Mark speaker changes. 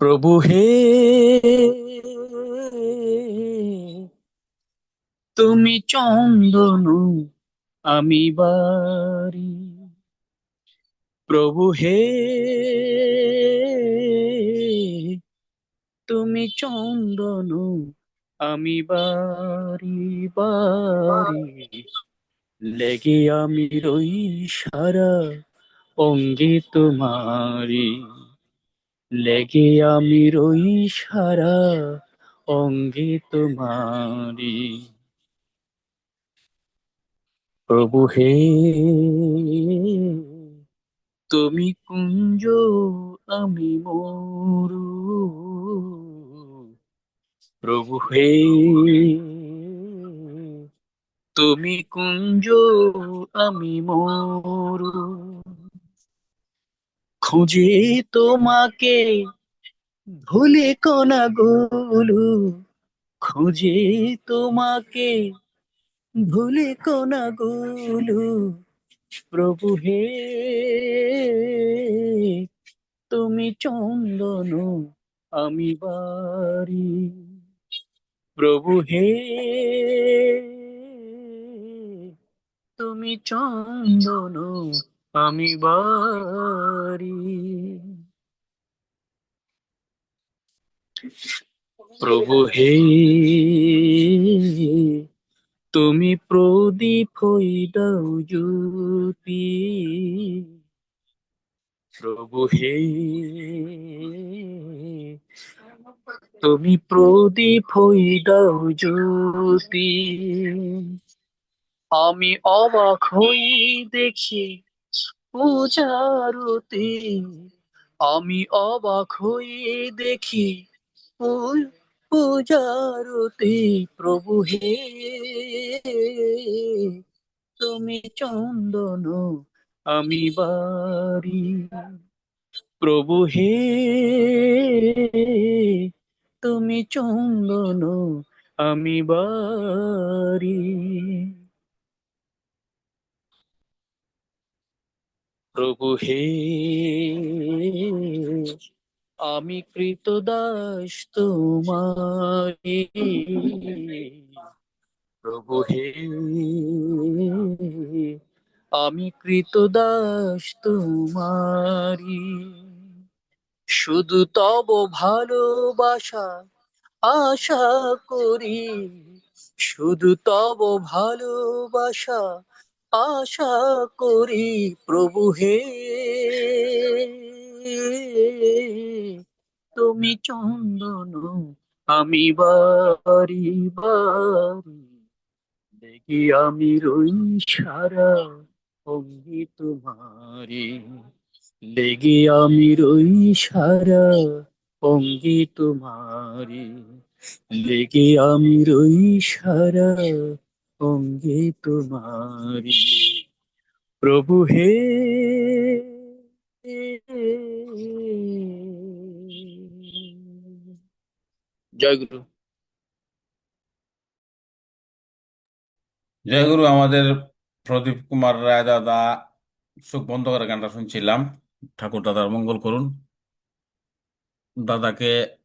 Speaker 1: প্রভু হে তুমি চন্দন আমি বাড়ি। প্রভু হে তুমি চন্দন আমি বাড়ি বাড়ি। লেগে আমি রই সারা অঙ্গে তোমারি লেগে আমি রই সারা অঙ্গে তোমারি প্রভু হে, তুমি কুঞ্জ, আমি মরু। প্রভু হে তুমি কুঞ্জ, আমি মরু। খুঁজে তোমাকে, ভুলে কোনা গুলু খুঁজে তোমাকে, ভুলে কোনা গুলু প্রভু হে, তুমি চন্দন, আমি বাড়ি। প্রভু হে তুমি চন্দন, আমি বাড়ি। প্রভু হে, তুমি প্রদীপ হই দাও জ্যোতি। প্রভু হে, তুমি প্রদীপ হই দাও জ্যোতি। আমি অবাক হই দেখি পূজারতি। আমি অবাক হই দেখি পূজারতি। প্রভু হে, তুমি চন্দন, আমি বাড়ি। প্রভু হে, তুমি চন্দন, আমি বাড়ি। প্রভু হে। আমি কৃত দাস তোমারি প্রভু হে। আমি কৃত দাস তোমারি। শুধু তব ভালোবাসা আশা করি। শুধু তব ভালোবাসা আশা করি প্রভু হে। তুমি চন্দন, আমি বাড়ি বাড়ি, দেখি আমি রই সারা অঙ্গি তোমারি। লেগে আমি রই সারা অঙ্গি তোমারি। লেগে আমি রই সারা অঙ্গে তোমারি। প্রভু হে। জয় গুরু।
Speaker 2: জয় গুরু, আমাদের প্রদীপ কুমার রায় দাদা সুখ বন্ধ করে গানটা শুনছিলাম। ঠাকুর দাদার মঙ্গল করুন। দাদাকে